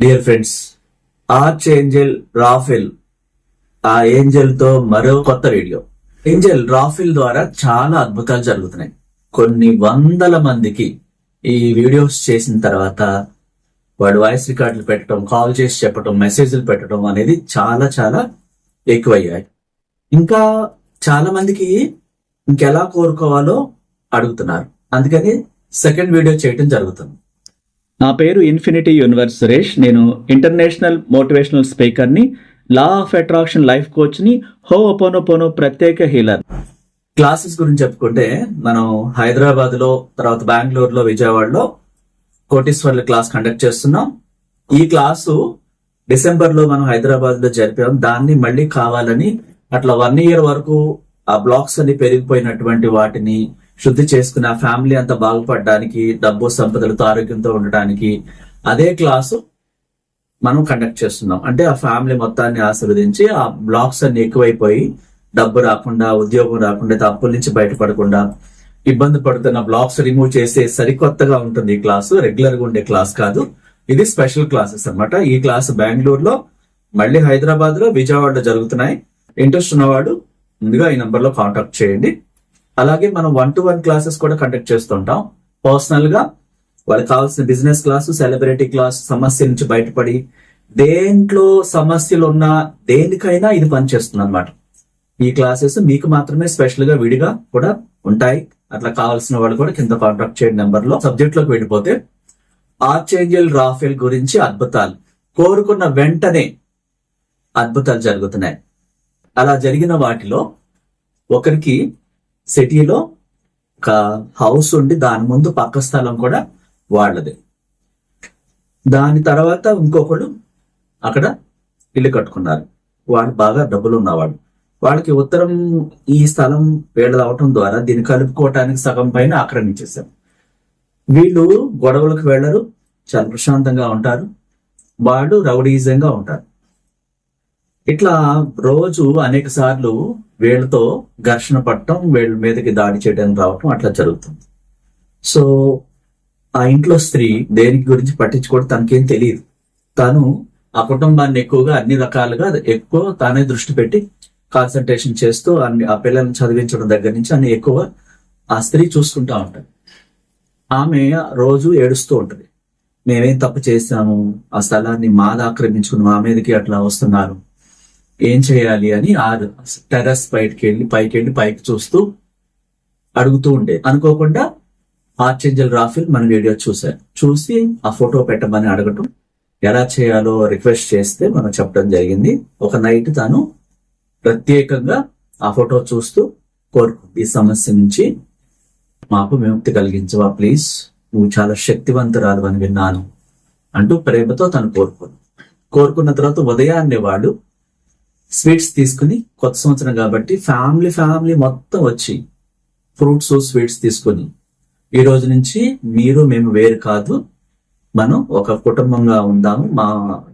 Dear friends arch angel Raphael ఆ ఏంజల్తో మరో కొత్త వీడియో. ఏంజల్ రాఫెల్ ద్వారా చాలా అద్భుతాలు జరుగుతున్నాయి. కొన్ని వందల మందికి ఈ వీడియోస్ చేసిన తర్వాత వాడు వాయిస్ రికార్డులు పెట్టడం కాల్ చేసి చెప్పడం మెసేజ్లు పెట్టడం అనేది చాలా చాలా ఎక్కువయ్యాయి. ఇంకా చాలా మందికి ఇంకెలా కోరుకోవాలో అడుగుతున్నారు. అందుకని సెకండ్ వీడియో చేయటం జరుగుతుంది. నా పేరు ఇన్ఫినిటీ యూనివర్స్ సురేష్. నేను ఇంటర్నేషనల్ మోటివేషనల్ స్పీకర్ని లా ఆఫ్ అట్రాక్షన్ లైఫ్ కోచ్ని హో ఒపోనోపోనో ప్రత్యేక హీలర్. క్లాసెస్ గురించి చెప్పుకుంటే మనం హైదరాబాద్లో తర్వాత బెంగళూరులో విజయవాడలో కోటీశ్వర్ల క్లాస్ కండక్ట్ చేస్తున్నాం. ఈ క్లాసు డిసెంబర్లో మనం హైదరాబాద్లో జరిపాం. దాన్ని మళ్ళీ కావాలని అట్లా వన్ ఇయర్ వరకు ఆ బ్లాక్స్ అన్ని పెరిగిపోయినటువంటి వాటిని శుద్ధి చేసుకుని ఆ ఫ్యామిలీ అంతా బాగుపడడానికి డబ్బు సంపదలతో ఆరోగ్యంతో ఉండడానికి అదే క్లాసు మనం కండక్ట్ చేస్తున్నాం. అంటే ఆ ఫ్యామిలీ మొత్తాన్ని ఆశీర్వదించి ఆ బ్లాక్స్ అన్ని ఎక్కువైపోయి డబ్బు రాకుండా ఉద్యోగం రాకుండా అప్పుల నుంచి బయటపడకుండా ఇబ్బంది పడుతున్న బ్లాక్స్ రిమూవ్ చేసే సరికొత్తగా ఉంటుంది ఈ క్లాసు. రెగ్యులర్గా ఉండే క్లాస్ కాదు. ఇది స్పెషల్ క్లాసెస్ అన్నమాట. ఈ క్లాస్ బెంగళూరులో మళ్ళీ హైదరాబాద్లో విజయవాడలో జరుగుతున్నాయి. ఇంట్రెస్ట్ ఉన్నవాడు ముందుగా ఈ నంబర్లో కాంటాక్ట్ చేయండి. అలాగే మనం వన్ టు వన్ క్లాసెస్ కూడా కండక్ట్ చేస్తుంటాం. పర్సనల్గా వాళ్ళకి కావాల్సిన బిజినెస్ క్లాసు సెలబ్రిటీ క్లాస్ సమస్య నుంచి బయటపడి దేంట్లో సమస్యలు ఉన్నా దేనికైనా ఇది పనిచేస్తుంది అనమాట ఈ క్లాసెస్ మీకు మాత్రమే స్పెషల్గా విడిగా కూడా ఉంటాయి. అట్లా కావాల్సిన వాళ్ళు కూడా కింద కాంటాక్ట్ చేయండి నెంబర్లో సబ్జెక్ట్లోకి వెళ్ళిపోతే ఆర్చేంజల్ రాఫెల్ గురించి అద్భుతాలు. కోరుకున్న వెంటనే అద్భుతాలు జరుగుతున్నాయి. అలా జరిగిన వాటిలో ఒకరికి సిటీలో ఒక హౌస్ ఉండి దాని ముందు పక్క స్థలం కూడా వాళ్ళది. దాని తర్వాత ఇంకొకడు అక్కడ ఇల్లు కట్టుకున్నారు. వాడు బాగా డబ్బులు ఉన్నవాడు వాళ్ళకి ఉత్తరం ఈ స్థలం వీళ్ళది అవటం ద్వారా దీన్ని కలుపుకోవటానికి సగం పైన ఆక్రమించేశారు. వీళ్ళు గొడవలకు వెళ్ళరు చాలా ప్రశాంతంగా ఉంటారు. వాడు రౌడీజంగా ఉంటారు. ఇట్లా రోజు అనేక సార్లు వీళ్ళతో ఘర్షణ పట్టడం వీళ్ళ మీదకి దాడి చేయడానికి రావటం అట్లా జరుగుతుంది. సో ఆ ఇంట్లో స్త్రీ దేనికి గురించి పట్టించుకోవడం తనకేం తెలియదు. తను ఆ కుటుంబాన్ని ఎక్కువగా అన్ని రకాలుగా ఎక్కువ తానే దృష్టి పెట్టి కాన్సన్ట్రేషన్ చేస్తూ అన్ని ఆ పిల్లల్ని చదివించడం దగ్గర నుంచి అన్ని ఎక్కువ ఆ స్త్రీ చూసుకుంటా ఉంటుంది. ఆమె రోజు ఏడుస్తూ ఉంటుంది. మేమేం తప్పు చేశాము ఆ స్థలాన్ని మాది ఆక్రమించుకుని మా మీదకి అట్లా వస్తున్నారు ఏం చేయాలి అని ఆ టెర్రస్ బయటికి వెళ్ళి పైకి వెళ్ళి పైకి చూస్తూ అడుగుతూ ఉండే. అనుకోకుండా ఆర్చేంజల్ రాఫిల్ మన వీడియో చూశారు చూసి ఆ ఫోటో పెట్టమని అడగటం ఎలా చేయాలో రిక్వెస్ట్ చేస్తే మనం చెప్పడం జరిగింది. ఒక నైట్ తాను ప్రత్యేకంగా ఆ ఫోటో చూస్తూ కోరుకుంది. ఈ సమస్య నుంచి మాకు విముక్తి కలిగించవా ప్లీజ్? నువ్వు చాలా శక్తివంతురాలు అని విన్నాను అంటూ ప్రేమతో తను కోరుకుంది. కోరుకున్న తర్వాత ఉదయాన్నే వాడు స్వీట్స్ తీసుకుని కొత్త సంవత్సరం కాబట్టి ఫ్యామిలీ ఫ్యామిలీ మొత్తం వచ్చి ఫ్రూట్స్ స్వీట్స్ తీసుకుని ఈ రోజు నుంచి మీరు మేము వేరు కాదు. మనం ఒక కుటుంబంగా ఉందాము. మా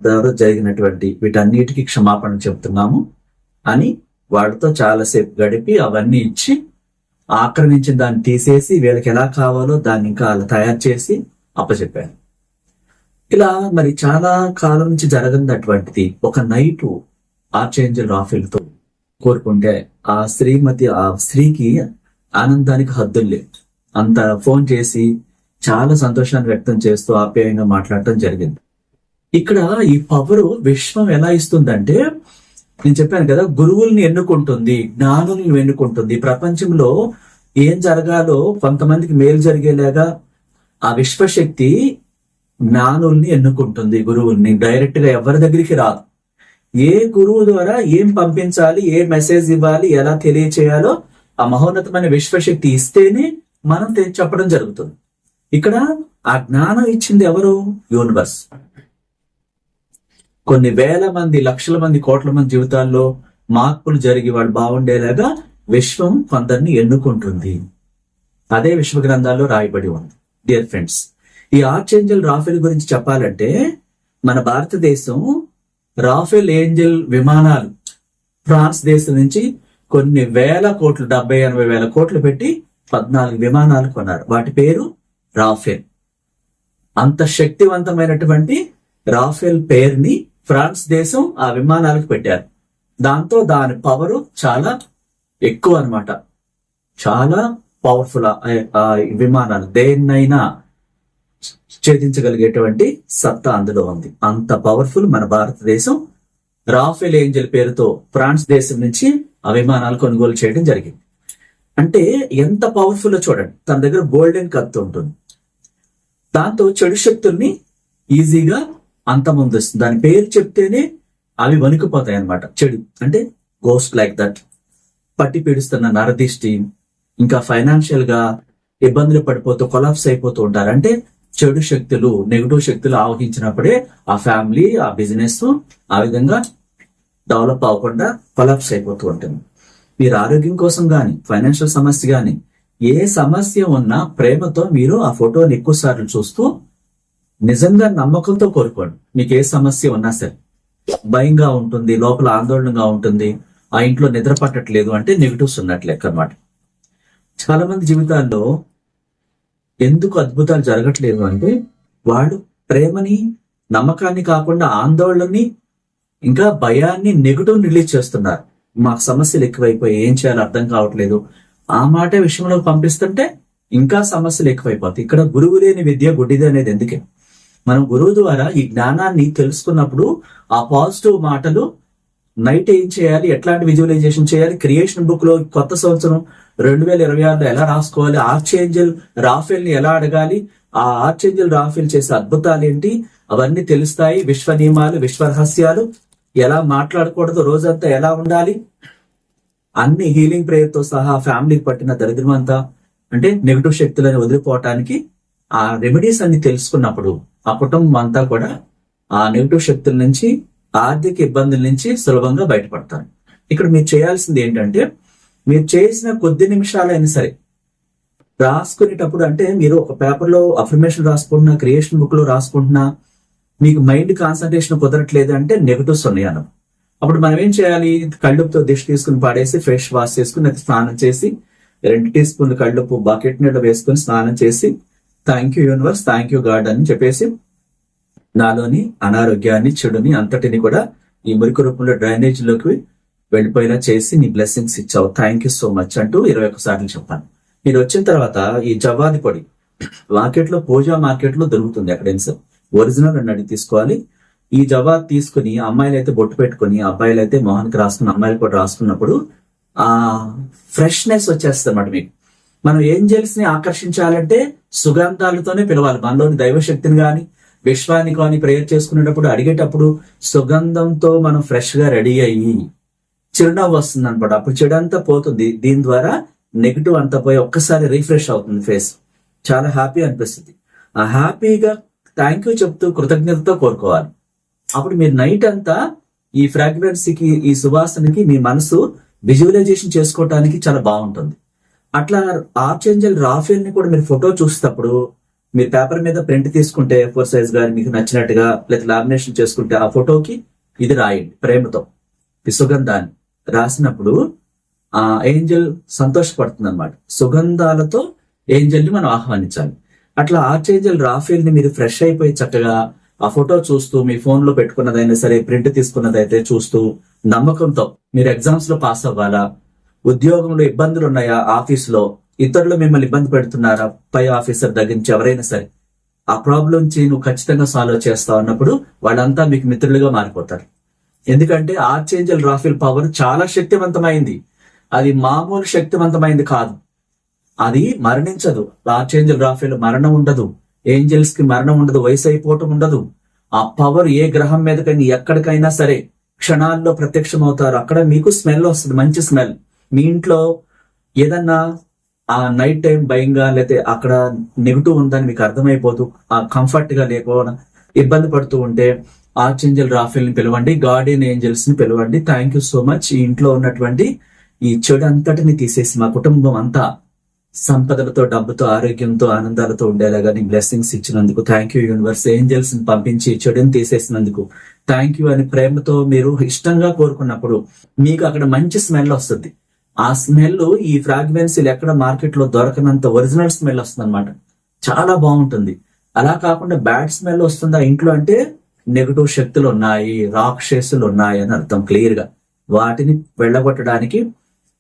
ద్వారా జరిగినటువంటి వీటన్నిటికీ క్షమాపణ చెప్తున్నాము అని వాడితో చాలాసేపు గడిపి అవన్నీ ఇచ్చి ఆక్రమించిన దాన్ని తీసేసి వీళ్ళకి ఎలా కావాలో దాన్ని ఇంకా అలా తయారు చేసి అప్పచెప్పారు. ఇలా మరి చాలా కాలం నుంచి జరగనటువంటిది ఒక నైటు ఆర్చేంజల్ రాఫెల్తో కోరుకుంటే ఆ శ్రీమతి ఆ స్త్రీకి ఆనందానికి హద్దులు లేవు. అంత ఫోన్ చేసి చాలా సంతోషాన్ని వ్యక్తం చేస్తూ ఆప్యాయంగా మాట్లాడటం జరిగింది. ఇక్కడ ఈ పవర్ విశ్వం ఎలా ఇస్తుందంటే నేను చెప్పాను కదా గురువుల్ని ఎన్నుకుంటుంది జ్ఞానుల్ని ఎన్నుకుంటుంది. ప్రపంచంలో ఏం జరగాలో కొంతమందికి మేలు జరిగేలాగా ఆ విశ్వశక్తి జ్ఞానుల్ని ఎన్నుకుంటుంది గురువుల్ని. డైరెక్ట్గా ఎవరి దగ్గరికి రాదు. ఏ గురువు ద్వారా ఏం పంపించాలి ఏ మెసేజ్ ఇవ్వాలి ఎలా తెలియచేయాలో ఆ మహోన్నతమైన విశ్వశక్తి ఇస్తేనే మనం చెప్పడం జరుగుతుంది. ఇక్కడ ఆ జ్ఞానం ఇచ్చింది ఎవరు? యూనివర్స్. కొన్ని వేల మంది లక్షల మంది కోట్ల మంది జీవితాల్లో మార్పులు జరిగి వాడు బాగుండేలాగా విశ్వం కొందరిని ఎన్నుకుంటుంది. అదే విశ్వ గ్రంథాల్లో రాయబడి ఉంది. డియర్ ఫ్రెండ్స్ ఈ ఆర్చేంజల్ రాఫెల్ గురించి చెప్పాలంటే మన భారతదేశం రాఫెల్ ఏంజల్ విమానాలు ఫ్రాన్స్ దేశం నుంచి కొన్ని వేల కోట్లు డెబ్బై ఎనభై వేల కోట్లు పెట్టి పద్నాలుగు విమానాలు కొన్నారు. వాటి పేరు రాఫెల్. అంత శక్తివంతమైనటువంటి రాఫెల్ పేరుని ఫ్రాన్స్ దేశం ఆ విమానాలకు పెట్టారు. దాంతో దాని పవరు చాలా ఎక్కువ అనమాట చాలా పవర్ఫుల్ ఆ విమానాలు. దేన్నైనా ఛేదించగలిగేటువంటి సత్తా అందులో ఉంది. అంత పవర్ఫుల్ మన భారతదేశం. రాఫెల్ ఏంజల్ పేరుతో ఫ్రాన్స్ దేశం నుంచి ఆ విమానాలు కొనుగోలు చేయడం జరిగింది. అంటే ఎంత పవర్ఫుల్ చూడండి. తన దగ్గర గోల్డెన్ కత్తి ఉంటుంది. దాంతో చెడు శక్తుల్ని ఈజీగా అంతమొందిస్తుంది దాని పేరు చెప్తేనే అవి వణికిపోతాయి అన్నమాట. చెడు. అంటే గోస్ట్ లైక్ దట్ పట్టి పీడిస్తున్న నరదిష్టి ఇంకా ఫైనాన్షియల్గా ఇబ్బందులు పడిపోతూ కొలాప్స్ అయిపోతూ ఉంటారు. అంటే చెడు శక్తులు నెగిటివ్ శక్తులు ఆవహించినప్పుడే ఆ ఫ్యామిలీ ఆ బిజినెస్ ఆ విధంగా డెవలప్ అవ్వకుండా కొలాప్స్ అయిపోతూ ఉంటుంది. మీరు ఆరోగ్యం కోసం కానీ ఫైనాన్షియల్ సమస్య కానీ ఏ సమస్య ఉన్నా ప్రేమతో మీరు ఆ ఫోటోని ఎక్కువ సార్లు చూస్తూ నిజంగా నమ్మకంతో కోరుకోండి. మీకు ఏ సమస్య ఉన్నా సరే. భయంగా ఉంటుంది లోపల ఆందోళనగా ఉంటుంది ఆ ఇంట్లో నిద్ర పట్టట్లేదు అంటే నెగిటివ్స్ ఉన్నట్లే అన్నమాట. చాలా మంది జీవితాల్లో ఎందుకు అద్భుతాలు జరగట్లేదు అంటే వాళ్ళు ప్రేమని నమ్మకాన్ని కాకుండా ఆందోళనని ఇంకా భయాన్ని నెగిటివ్ రిలీజ్ చేస్తున్నారు. మాకు సమస్యలు ఎక్కువైపోయి ఏం చేయాలో అర్థం కావట్లేదు. ఆ మాట విషయంలో పంపిస్తుంటే ఇంకా సమస్యలు ఎక్కువైపోతాయి. ఇక్కడ గురువు లేని విద్య గుడ్డిది అనేది ఎందుకే? మనం గురువు ద్వారా ఈ జ్ఞానాన్ని తెలుసుకున్నప్పుడు ఆ పాజిటివ్ మాటలు నైట్ ఏం చేయాలి? ఎట్లాంటి విజువలైజేషన్ చేయాలి? క్రియేషన్ బుక్లో కొత్త సంవత్సరం రెండు వేల ఇరవై ఆరులో ఎలా రాసుకోవాలి? ఆర్చేంజల్ రాఫెల్ని ఎలా అడగాలి? ఆ ఆర్చేంజల్ రాఫెల్ చేసే అద్భుతాలు ఏంటి? అవన్నీ తెలుస్తాయి. విశ్వ నియమాలు విశ్వ రహస్యాలు ఎలా మాట్లాడకూడదు? రోజంతా ఎలా ఉండాలి? అన్ని హీలింగ్ ప్రేయర్తో సహా ఫ్యామిలీకి పట్టిన దరిద్రం అంతా అంటే నెగిటివ్ శక్తులను వదిలిపోవటానికి ఆ రెమెడీస్ అన్ని తెలుసుకున్నప్పుడు ఆ కుటుంబం అంతా కూడా ఆ నెగిటివ్ శక్తుల నుంచి ఆర్థిక ఇబ్బందుల నుంచి సులభంగా బయటపడతారు. ఇక్కడ మీరు చేయాల్సింది ఏంటంటే మీరు చేసిన కొద్ది నిమిషాలైనా సరే రాసుకునేటప్పుడు అంటే మీరు ఒక పేపర్లో అఫర్మేషన్ రాసుకుంటున్నా క్రియేషన్ బుక్లో రాసుకుంటున్నా మీకు మైండ్ కాన్సన్ట్రేషన్ కుదరట్లేదు అంటే నెగటివ్స్ ఉన్నాయి అన్న అప్పుడు మనం ఏం చేయాలి? కళ్ళుపుతో దిష్టి తీసుకుని పాడేసి ఫ్రెష్ వాష్ చేసుకుని అది స్నానం చేసి రెండు టీ స్పూన్లు కళ్ళుప్పు బకెట్ నీళ్ళు వేసుకుని స్నానం చేసి thank you universe thank you God అని చెప్పేసి నాలోని అనారోగ్యాన్ని చెడుని అంతటిని కూడా ఈ మురికి రూపంలో డ్రైనేజ్లోకి వెళ్ళిపోయేలా చేసి నీ బ్లెస్సింగ్స్ ఇచ్చావు. థ్యాంక్ యూ సో మచ్ అంటూ ఇరవై సార్లు చెప్పాను మీరు వచ్చిన తర్వాత ఈ జవాది పొడి మార్కెట్లో పూజా మార్కెట్లో దొరుకుతుంది ఎక్కడైనా సార్? ఒరిజినల్ అని అడిగి తీసుకోవాలి. ఈ జవాబు తీసుకుని అమ్మాయిలు అయితే బొట్టు పెట్టుకుని అబ్బాయిలు అయితే మొహానికి రాసుకున్న అమ్మాయిలు కూడా రాసుకున్నప్పుడు ఆ ఫ్రెష్నెస్ వచ్చేస్తుంది అన్నమాట మీకు. మనం ఏంజల్స్ని ఆకర్షించాలంటే సుగంధాలతోనే పిలవాలి. మనలోని దైవశక్తిని కానీ విశ్వాన్ని కానీ ప్రేయర్ చేసుకునేటప్పుడు అడిగేటప్పుడు సుగంధంతో మనం ఫ్రెష్గా రెడీ అయ్యి చిరునవ్వు వస్తుంది అనమాట అప్పుడు చెడంతా పోతుంది. దీని ద్వారా నెగిటివ్ అంతా పోయి ఒక్కసారి రీఫ్రెష్ అవుతుంది ఫేస్. చాలా హ్యాపీ అనిపిస్తుంది. ఆ హ్యాపీగా థ్యాంక్ యూ చెప్తూ కృతజ్ఞతతో కోరుకోవాలి. అప్పుడు మీరు నైట్ అంతా ఈ ఫ్రాగ్రెన్సీకి ఈ సువాసనకి మీ మనసు విజువలైజేషన్ చేసుకోవటానికి చాలా బాగుంటుంది. అట్లా ఆర్చేంజల్ రాఫేల్ని కూడా మీరు ఫోటో చూసేటప్పుడు మీరు పేపర్ మీద ప్రింట్ తీసుకుంటే ఫోర్ సైజ్ గాని మీకు నచ్చినట్టుగా లేదా లామినేషన్ చేసుకుంటే ఆ ఫోటోకి ఇది రాయండి ప్రేమతో. ఈ సుగంధాన్ని రాసినప్పుడు ఆ ఏంజల్ సంతోషపడుతుంది అనమాట సుగంధాలతో ఏంజల్ని మనం ఆహ్వానించాలి. అట్లా ఆర్చేంజల్ రాఫెల్ని మీరు ఫ్రెష్ అయిపోయి చక్కగా ఆ ఫోటో చూస్తూ మీ ఫోన్లో పెట్టుకున్నదైనా సరే ప్రింట్ తీసుకున్నదైతే చూస్తూ నమ్మకంతో మీరు ఎగ్జామ్స్లో పాస్ అవ్వాలా? ఉద్యోగంలో ఇబ్బందులు ఉన్నాయా ఆఫీస్లో ఇతరులు మిమ్మల్ని ఇబ్బంది పెడుతున్నారా? పై ఆఫీసర్ దగ్గర నుంచి ఎవరైనా సరే. ఆ ప్రాబ్లం నుంచి నువ్వు ఖచ్చితంగా సాల్వ్ చేస్తావు అన్నప్పుడు వాళ్ళంతా మీకు మిత్రులుగా మారిపోతారు. ఎందుకంటే ఆర్చేంజల్ రాఫెల్ పవర్ చాలా శక్తివంతమైంది. అది మామూలు శక్తివంతమైంది కాదు. అది మరణించదు. ఆర్చేంజల్ రాఫెల్ మరణం ఉండదు. ఏంజల్స్కి మరణం ఉండదు. వయసు అయిపోవటం ఉండదు. ఆ పవర్ ఏ గ్రహం మీదకైనా ఎక్కడికైనా సరే క్షణాల్లో ప్రత్యక్షం అవుతారు అక్కడ మీకు స్మెల్ వస్తుంది. మంచి స్మెల్ మీ ఇంట్లో ఏదన్నా ఆ నైట్ టైం భయంగా లేకపోతే అక్కడ నెగిటివ్ ఉందని మీకు అర్థమైపోతూ ఆ కంఫర్ట్గా లేకపోవడం ఇబ్బంది పడుతూ ఉంటే ఆర్చేంజల్ రాఫెల్ని పిలవండి గార్డియన్ ఏంజల్స్ని పిలవండి. థ్యాంక్ యూ సో మచ్ ఈ ఇంట్లో ఉన్నటువంటి ఈ చెడు అంతటిని తీసేసి మా కుటుంబం అంతా సంపదలతో డబ్బుతో ఆరోగ్యంతో ఆనందాలతో ఉండేలాగా నీ బ్లెస్సింగ్స్ ఇచ్చినందుకు థ్యాంక్ యూ యూనివర్స్ ఏంజల్స్ని పంపించి చెడుని తీసేసినందుకు థ్యాంక్ యూ అని ప్రేమతో మీరు ఇష్టంగా కోరుకున్నప్పుడు మీకు అక్కడ మంచి స్మెల్ వస్తుంది. ఆ స్మెల్ ఈ ఫ్రాగ్రెన్సీలు ఎక్కడ మార్కెట్లో దొరకనంత ఒరిజినల్ స్మెల్ వస్తుంది అనమాట చాలా బాగుంటుంది. అలా కాకుండా బ్యాడ్ స్మెల్ వస్తుందా ఇంట్లో అంటే నెగటివ్ శక్తులు ఉన్నాయి రాక్షసులు ఉన్నాయి అని అర్థం క్లియర్గా. వాటిని వెళ్ళగొట్టడానికి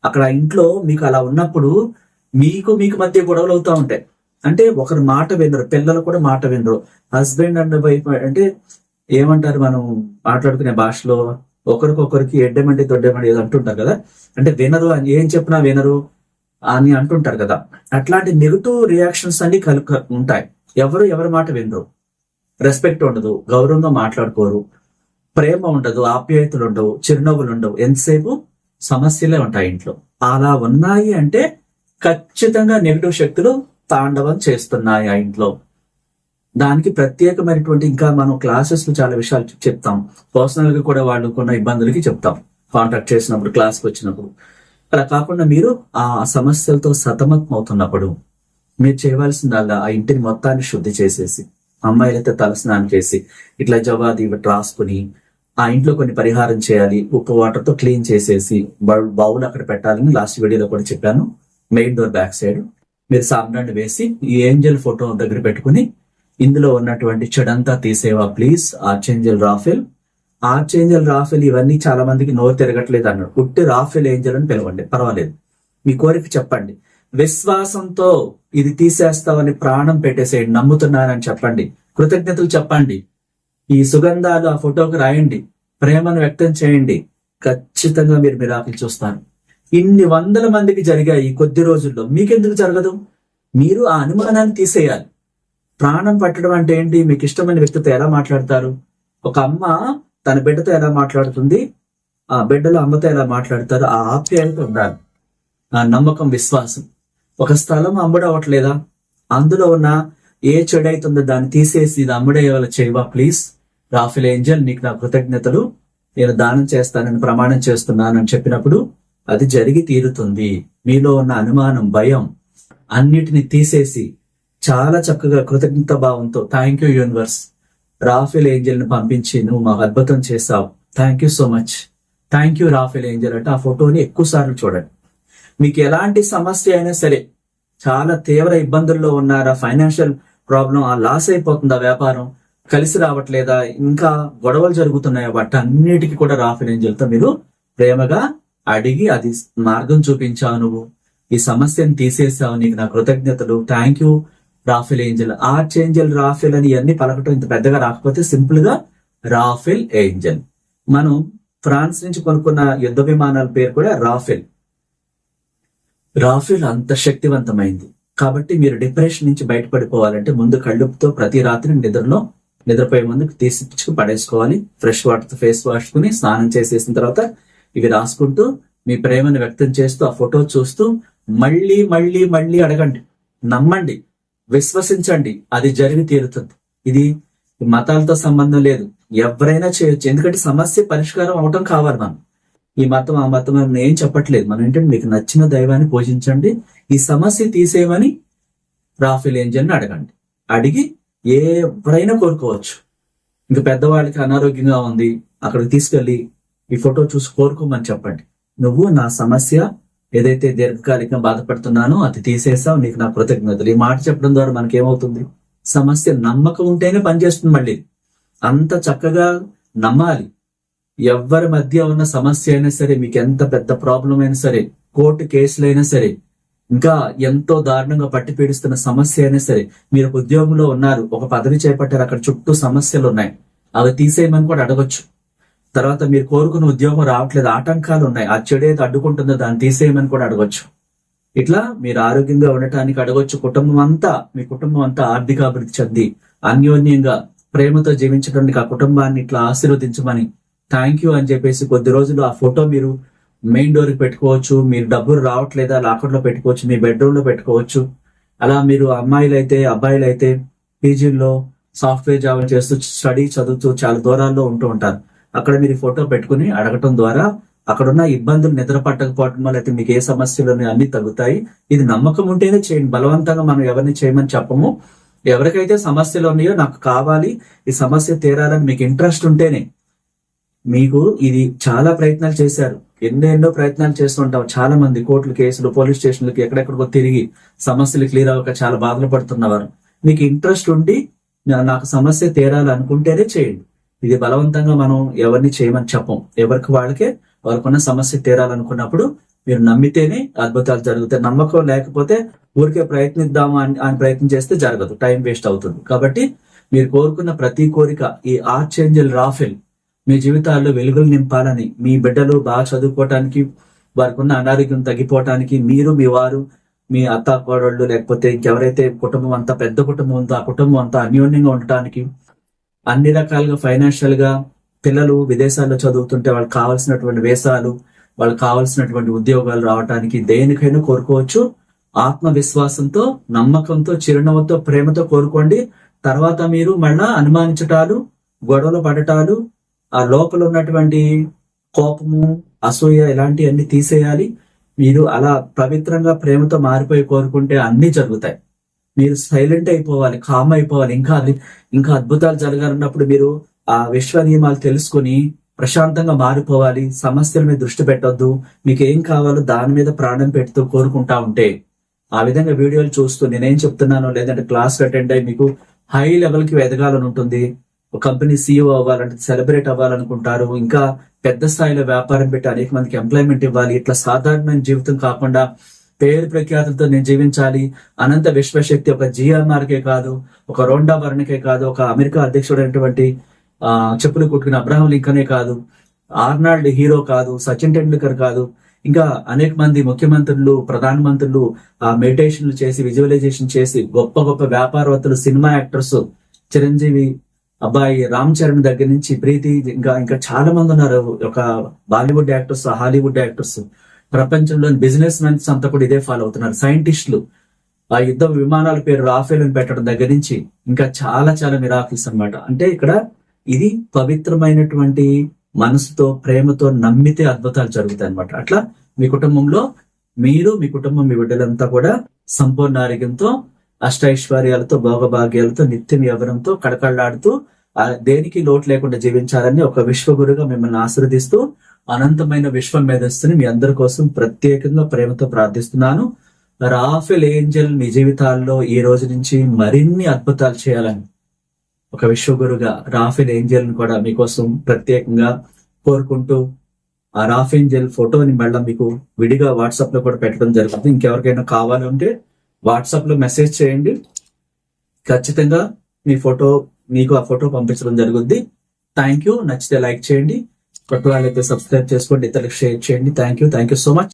అక్కడ ఇంట్లో మీకు అలా ఉన్నప్పుడు మీకు మీకు మధ్య గొడవలు అవుతా ఉంటాయి. అంటే ఒకరు మాట వినరు పిల్లలు కూడా మాట వినరు. హస్బెండ్ అండ్ వైఫ్ అంటే ఏమంటారు మనం మాట్లాడుకునే భాషలో? ఒకరికొకరికి ఎడ్డమండి దొడ్డమండి ఏదో అంటుంటారు కదా. అంటే వినరు అని ఏం చెప్పినా వినరు అని అంటుంటారు కదా. అట్లాంటి నెగటివ్ రియాక్షన్స్ అన్ని కలు ఉంటాయి. ఎవరు ఎవరి మాట వినరు. రెస్పెక్ట్ ఉండదు గౌరవంగా మాట్లాడుకోరు ప్రేమ ఉండదు ఆప్యాయతలు ఉండవు చిరునవ్వులు ఉండవు. ఎంతసేపు? సమస్యలే ఉంటాయి ఇంట్లో. అలా ఉన్నాయి అంటే ఖచ్చితంగా నెగటివ్ శక్తులు తాండవం చేస్తున్నాయి ఆ ఇంట్లో. దానికి ప్రత్యేకమైనటువంటి ఇంకా మనం క్లాసెస్లో చాలా విషయాలు చెప్తాం. పర్సనల్గా కూడా వాళ్ళు కొన్న ఇబ్బందులకి చెప్తాం. కాంటాక్ట్ చేసినప్పుడు క్లాస్కి వచ్చినప్పుడు. అలా కాకుండా మీరు ఆ సమస్యలతో సతమతం అవుతున్నప్పుడు మీరు చేయవలసిందల్లా ఆ ఇంటిని మొత్తాన్ని శుద్ధి చేసేసి అమ్మాయిలైతే తలస్నానం చేసి ఇట్లా జవాది ఇవి రాసుకుని ఆ ఇంట్లో కొన్ని పరిహారం చేయాలి ఉప్పు వాటర్తో క్లీన్ చేసేసి బౌల్ అక్కడ పెట్టాలని లాస్ట్ వీడియోలో కూడా చెప్పాను. మెయిన్ డోర్ బ్యాక్ సైడ్ మీరు సాంబ్రాన్ని వేసి ఈ ఏంజల్ ఫోటో దగ్గర పెట్టుకుని ఇందులో ఉన్నటువంటి చెడంతా తీసేవా please archangel Raphael archangel Raphael ఇవన్నీ చాలా మందికి నోరు తిరగట్లేదు అన్నాడు. పుట్టి రాఫెల్ ఏంజల్ అని పిలవండి. పర్వాలేదు. మీ కోరిక చెప్పండి. విశ్వాసంతో ఇది తీసేస్తామని ప్రాణం పెట్టేసేయండి. నమ్ముతున్నానని చెప్పండి. కృతజ్ఞతలు చెప్పండి. ఈ సుగంధాలు ఆ ఫోటోకి రాయండి. ప్రేమను వ్యక్తం చేయండి. ఖచ్చితంగా మీరు మిరాకులు చూస్తారు. ఇన్ని వందల మందికి జరిగాయి కొద్ది రోజుల్లో. మీకెందుకు జరగదు? మీరు ఆ అనుమానాన్ని తీసేయాలి. ప్రాణం పట్టడం అంటే ఏంటి? మీకు ఇష్టమైన వ్యక్తితో ఎలా మాట్లాడతారు? ఒక అమ్మ తన బిడ్డతో ఎలా మాట్లాడుతుంది? ఆ బిడ్డలో అమ్మతో ఎలా మాట్లాడతారు? ఆ ఆప్యాయత ఉండాలి. ఆ నమ్మకం విశ్వాసం. ఒక స్థలం అమ్ముడవట్లేదా అందులో ఉన్న ఏ చెడైతుందో దాన్ని తీసేసి ఇది అమ్ముడే వాళ్ళ చేయవా ప్లీజ్. రాఫిల్ ఏంజల్ నీకు నా కృతజ్ఞతలు. నేను దానం చేస్తానని ప్రమాణం చేస్తున్నానని చెప్పినప్పుడు అది జరిగి తీరుతుంది. మీలో ఉన్న అనుమానం భయం అన్నిటిని తీసేసి చాలా చక్కగా కృతజ్ఞత భావంతో థ్యాంక్ యూ యూనివర్స్ రాఫెల్ ఏంజల్ని పంపించి నువ్వు మాకు అద్భుతం చేసావు thank you so much thank you Raphael angel. అంటే ఆ ఫోటోని ఎక్కువ సార్లు చూడండి. మీకు ఎలాంటి సమస్య అయినా సరే చాలా తీవ్ర ఇబ్బందుల్లో ఉన్నారా ఫైనాన్షియల్ ప్రాబ్లం ఆ లాస్ అయిపోతుందా వ్యాపారం కలిసి రావట్లేదా ఇంకా గొడవలు జరుగుతున్నాయా వాటి అన్నిటికీ కూడా రాఫెల్ ఏంజల్తో మీరు ప్రేమగా అడిగి అది మార్గం చూపించావు నువ్వు. ఈ సమస్యను తీసేసావు నీకు నా కృతజ్ఞతలు. Thank you Raphael angel. Arch angel Raphael అని ఇవన్నీ పలకటం ఇంత పెద్దగా రాకపోతే సింపుల్గా రాఫెల్ ఏంజల్. మనం ఫ్రాన్స్ నుంచి కొనుక్కున్న యుద్ధ విమానాల పేరు కూడా రాఫెల్. రాఫెల్ అంత శక్తివంతమైంది. కాబట్టి మీరు డిప్రెషన్ నుంచి బయటపడిపోవాలంటే ముందు కళ్ళుపుతో ప్రతి రాత్రి నిద్రలో నిద్రపోయే ముందు తీసి పడేసుకోవాలి. ఫ్రెష్ వాటర్తో ఫేస్ ఫేస్ వాష్కుని స్నానం చేసేసిన తర్వాత ఇవి రాసుకుంటూ మీ ప్రేమను వ్యక్తం చేస్తూ ఆ ఫోటో చూస్తూ మళ్ళీ మళ్ళీ మళ్ళీ అడగండి. నమ్మండి. విశ్వసించండి. అది జరిగి తీరుతుంది. ఇది మతాలతో సంబంధం లేదు. ఎవరైనా చేయొచ్చు. ఎందుకంటే సమస్య పరిష్కారం అవటం కావాలి మనం. ఈ మతం ఆ మతం అని ఏం చెప్పట్లేదు. మనం ఏంటంటే మీకు నచ్చిన దైవాన్ని పూజించండి. ఈ సమస్య తీసేయమని రాఫెల్ ఏంజల్ని అడగండి. అడిగి ఎవరైనా కోరుకోవచ్చు. ఇంకా పెద్దవాళ్ళకి అనారోగ్యంగా ఉంది. అక్కడికి తీసుకెళ్ళి ఈ ఫోటో చూసి కోరుకోమని చెప్పండి. నువ్వు నా సమస్య ఏదైతే దీర్ఘకాలికంగా బాధపడుతున్నానో అది తీసేసావు నీకు నా కృతజ్ఞతలు. ఈ మాట చెప్పడం ద్వారా మనకి ఏమవుతుంది సమస్య నమ్మకం ఉంటేనే పనిచేస్తుంది మళ్ళీ. అంత చక్కగా నమ్మాలి. ఎవరి మధ్య ఉన్న సమస్య అయినా సరే మీకు ఎంత పెద్ద ప్రాబ్లం అయినా సరే కోర్టు కేసులైనా సరే ఇంకా ఎంతో దారుణంగా పట్టి పీడిస్తున్న సమస్య అయినా సరే మీరు ఒక ఉద్యోగంలో ఉన్నారు ఒక పదవి చేపట్టారు అక్కడ చుట్టూ సమస్యలు ఉన్నాయి. అవి తీసేయమని కూడా అడగొచ్చు. తర్వాత మీరు కోరుకున్న ఉద్యోగం రావట్లేదు ఆటంకాలు ఉన్నాయి ఆ చెడు ఏది అడ్డుకుంటుందో దాన్ని తీసేయమని కూడా అడగొచ్చు. ఇట్లా మీరు ఆరోగ్యంగా ఉండటానికి అడగొచ్చు. కుటుంబం అంతా మీ కుటుంబం అంతా ఆర్థిక అభివృద్ధి చెంది అన్యోన్యంగా ప్రేమతో జీవించడానికి ఆ కుటుంబాన్ని ఇట్లా ఆశీర్వదించమని థ్యాంక్ యూ అని చెప్పేసి కొద్ది రోజులు ఆ ఫోటో మీరు మెయిన్ డోర్కి పెట్టుకోవచ్చు. మీరు డబ్బులు రావట్లేదా? లాకర్లో పెట్టుకోవచ్చు మీ బెడ్రూమ్లో పెట్టుకోవచ్చు. అలా మీరు అమ్మాయిలు అయితే అబ్బాయిలు అయితే పీజీల్లో సాఫ్ట్వేర్ జాబ్ చేస్తూ స్టడీ చదువుతూ చాలా దూరాల్లో ఉంటూ ఉంటారు. అక్కడ మీరు ఫోటో పెట్టుకుని అడగటం ద్వారా అక్కడున్న ఇబ్బందులు నిద్ర పట్టకపోవడం వల్ల అయితే మీకు ఏ సమస్యలు ఉన్నాయో అన్ని తగ్గుతాయి. ఇది నమ్మకం ఉంటేనే చేయండి. బలవంతంగా మనం ఎవరిని చేయమని చెప్పము. ఎవరికైతే సమస్యలు ఉన్నాయో నాకు కావాలి ఈ సమస్య తీరాలని మీకు ఇంట్రెస్ట్ ఉంటేనే మీకు ఇది చాలా ప్రయత్నాలు చేశారు. ఎన్నెన్నో ప్రయత్నాలు చేస్తుంటాం. చాలా మంది కోర్టులు కేసులు పోలీస్ స్టేషన్లకి ఎక్కడెక్కడికో తిరిగి సమస్యలు క్లియర్ అవ్వక చాలా బాధలు పడుతున్నవారు మీకు ఇంట్రెస్ట్ ఉండి నాకు సమస్య తీరాలనుకుంటేనే చేయండి. ఇది బలవంతంగా మనం ఎవరిని చేయమని చెప్పం. ఎవరికి వాళ్ళకే వాళ్ళకున్న సమస్య తీరాలనుకున్నప్పుడు మీరు నమ్మితేనే అద్భుతాలు జరుగుతాయి. నమ్మకం లేకపోతే ఊరికే ప్రయత్నిద్దాము అని అని ప్రయత్నం చేస్తే జరగదు. టైం వేస్ట్ అవుతుంది. కాబట్టి మీరు కోరుకున్న ప్రతి కోరిక ఈ ఆర్చేంజల్ రాఫెల్ మీ జీవితాల్లో వెలుగులు నింపాలని మీ బిడ్డలు బాగా చదువుకోవటానికి వారికి ఉన్న అనారోగ్యం తగ్గిపోవటానికి మీరు మీ వారు మీ అత్త కోడళ్ళు లేకపోతే ఇంకెవరైతే కుటుంబం అంతా పెద్ద కుటుంబం ఉందో ఆ కుటుంబం అంతా అన్యోన్యంగా ఉండటానికి అన్ని రకాలుగా ఫైనాన్షియల్గా పిల్లలు విదేశాల్లో చదువుతుంటే వాళ్ళకి కావాల్సినటువంటి వేసాలు వాళ్ళకి కావాల్సినటువంటి ఉద్యోగాలు రావటానికి దేనికైనా కోరుకోవచ్చు. ఆత్మవిశ్వాసంతో నమ్మకంతో చిరునవ్వుతో ప్రేమతో కోరుకోండి. తర్వాత మీరు మళ్ళా అనుమానించటాలు గొడవలు పడటాలు ఆ లోపల ఉన్నటువంటి కోపము అసూయ ఇలాంటివన్నీ తీసేయాలి. మీరు అలా పవిత్రంగా ప్రేమతో మారిపోయి కోరుకుంటే అన్ని జరుగుతాయి. మీరు సైలెంట్ అయిపోవాలి కామ్ అయిపోవాలి. ఇంకా ఇంకా అద్భుతాలు జరగాలన్నప్పుడు మీరు ఆ విశ్వ నియమాలు తెలుసుకుని ప్రశాంతంగా మారిపోవాలి. సమస్యల మీద దృష్టి పెట్టొద్దు. మీకు ఏం కావాలో దాని మీద ప్రాణం పెడుతూ కోరుకుంటా ఉంటే ఆ విధంగా వీడియోలు చూస్తూ నేనేం చెప్తున్నానో లేదంటే క్లాస్ అటెండ్ అయ్యి మీకు హై లెవెల్కి ఎదగాలని ఉంటుంది. ఒక కంపెనీ సీఈఓ అవ్వాలంటే సెలబ్రేట్ అవ్వాలనుకుంటారు. ఇంకా పెద్ద స్థాయిలో వ్యాపారం పెట్టి అనేక మందికి ఎంప్లాయ్మెంట్ ఇవ్వాలి. ఇట్లా సాధారణమైన జీవితం కాకుండా పేరు ప్రఖ్యాతులతో నేను జీవించాలి. అనంత విశ్వశక్తి ఒక జిఎంఆర్కే కాదు ఒక రోండా బర్ణకే కాదు ఒక అమెరికా అధ్యక్షుడైనటువంటి ఆ చెప్పులు కుట్టుకున్న అబ్రహం లింకనే కాదు. ఆర్నాల్డ్ హీరో కాదు సచిన్ టెండూల్కర్ కాదు. ఇంకా అనేక మంది ముఖ్యమంత్రులు ప్రధానమంత్రులు ఆ మెడిటేషన్లు చేసి విజువలైజేషన్ చేసి గొప్ప గొప్ప వ్యాపారవేత్తలు సినిమా యాక్టర్స్ చిరంజీవి అబ్బాయి రామ్ చరణ్ దగ్గర నుంచి ప్రీతి ఇంకా ఇంకా చాలా మంది ఉన్నారు. ఒక బాలీవుడ్ యాక్టర్స్ హాలీవుడ్ యాక్టర్స్. ప్రపంచంలోని బిజినెస్ మెన్స్ అంతా కూడా ఇదే ఫాలో అవుతున్నారు. సైంటిస్టులు ఆ యుద్ధ విమానాల పేరు రాఫేల్ అని పెట్టడం దగ్గర నుంచి ఇంకా చాలా చాలా మిరాకిల్స్ అన్నమాట. అంటే ఇక్కడ ఇది పవిత్రమైనటువంటి మనసుతో ప్రేమతో నమ్మితే అద్భుతాలు జరుగుతాయి అన్నమాట. అట్లా మీ కుటుంబంలో మీరు మీ కుటుంబం మీ బిడ్డలంతా కూడా సంపూర్ణ ఆరోగ్యంతో అష్టైశ్వర్యాలతో భోగభాగ్యాలతో నిత్యం యవనంతో కడకళ్ళాడుతూ దేనికి లోటు లేకుండా జీవించాలని ఒక విశ్వగురుగా మిమ్మల్ని ఆశీర్వదిస్తూ అనంతమైన విశ్వం మేధస్సుని మీ అందరి కోసం ప్రత్యేకంగా ప్రేమతో ప్రార్థిస్తున్నాను. రాఫెల్ ఏంజల్ మీ జీవితాల్లో ఈ రోజు నుంచి మరిన్ని అద్భుతాలు చేయాలని ఒక విశ్వగురుగా రాఫెల్ ఏంజల్ కూడా మీకోసం ప్రత్యేకంగా కోరుకుంటూ ఆ రాఫ్ ఏంజల్ ఫోటోని మళ్ళీ మీకు విడిగా వాట్సాప్లో కూడా పెట్టడం జరుగుతుంది. ఇంకెవరికైనా కావాలంటే వాట్సాప్లో మెసేజ్ చేయండి. ఖచ్చితంగా మీ ఫోటో మీకు ఆ ఫోటో పంపించడం జరుగుద్ది. థ్యాంక్ యూ నచ్చితే లైక్ చేయండి. కొత్త వాళ్ళైతే సబ్స్క్రైబ్ చేసుకోండి. ఇతరులకు షేర్ చేయండి. Thank you thank you so much